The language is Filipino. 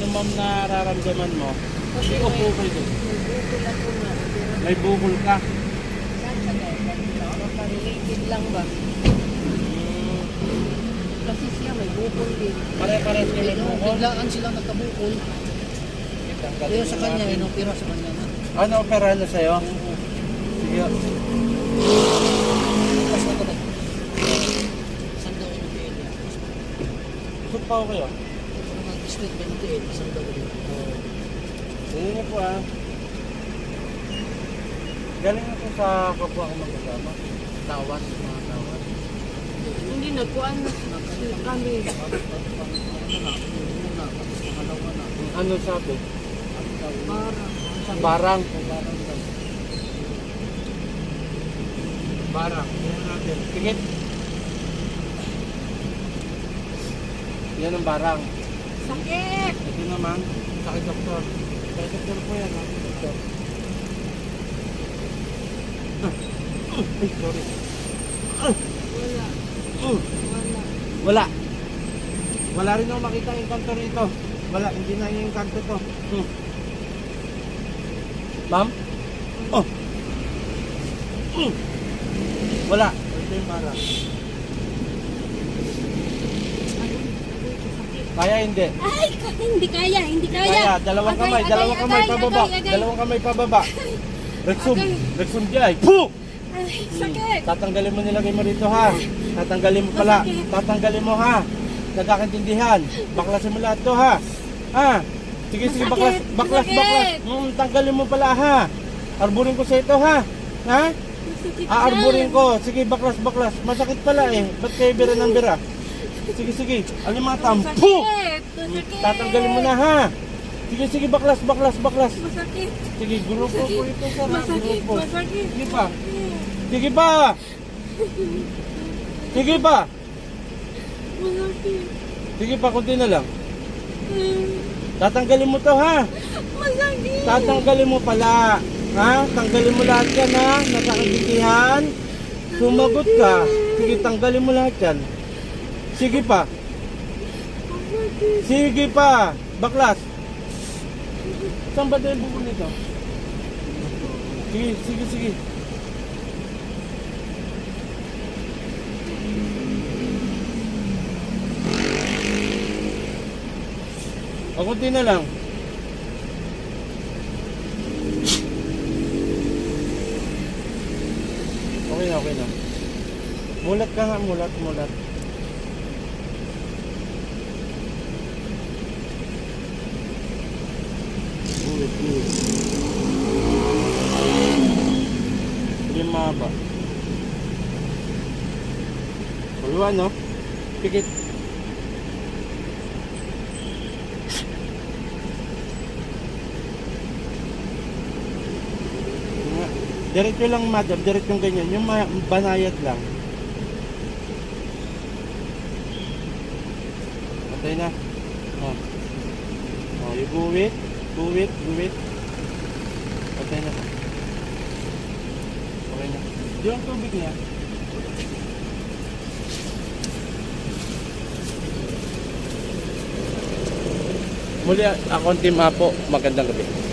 Ano ma'am nararamdaman mo? Kayo. may bukol. Pero May bukol ka. saan dahil? Related lang ba? Kasi siya may bukol din. Pare-pares kayo may Ano, bukol. biglaan silang nagkabukol. Pero sa kanya, inopera sa kanya na. Ano opera na sa'yo? Sige. Tapos na ito. Isang daw inopera. Isip pa ako kayo. Street 28, isang daw ulit. Sige na po ah. Galing ako sa kapwa ko magkasama. Tawas, mga tawas. Hindi na kami. Tapos ano na, na. Ano sabi? Barang. Barang. Natin. Tingit. Yan ang barang. Sakit! Ito naman. Sakit doktor. Sakit doktor po yan ha. Doktor. Ay, sorry. Wala. Wala. Wala. Wala rin ako makita yung kanto rito. Wala, hindi na yung kanto to. Hmm. Ma'am? Oh. Hmm. Wala. Ito yung barang. Kaya hindi. Ay, hindi kaya, hindi kaya. Kaya, dalawang Agay, kamay, agay, dalawang kamay agay, pababa. agay, agay. Dalawang kamay pababa. Rexum, Agay. Rexum Jai. Puh! Ay, sakit. Tatanggalin mo nilagay mo rito ha. Tatanggalin mo pala. Tatanggalin mo ha. Nagkakantindihan. Baklasin mo lahat to ha. Ha? Sige, sige, baklas, baklas, baklas. Hmm, tanggalin mo pala ha. Arburin ko sa ito ha. Ha? Aarburin ko. Sige, baklas, baklas. Masakit pala eh. Ba't kayo bira ng bira? Sige, sige. Alimatam. Puh! Masakit. Masakit. Tatanggalin mo na ha. Sige, sige, baklas, baklas, baklas. Masakit. Sige, grupo po ito sa Masakit. grupo. Masakit. Sige pa. Sige pa. Sige pa. Masakit. Sige pa, kunti na lang. Hmm, Tatanggalin mo to ha. Masakit. Tatanggalin mo pala. Ha? Tanggalin mo lahat yan ha. Nakakantindihan. Sumagot ka. Sige, tanggalin mo lahat yan. Sige pa. Sige pa. Baklas. Saan ba tayo bukol nito? Sige, sige, sige. O, kunti na lang. Okay na, okay na. Mulat ka nga, mulat, mulat. Hindi mahaba. Kuluwa, no? Pikit. Diretso lang, madam. Diretso ganyan. Yung banayad lang. Patay na. Oh. Oh, you guwit. Guwit, guwit. Patay na. Okay na. Ang tubig niya. Muli, ako ang team Apo. Magandang gabi.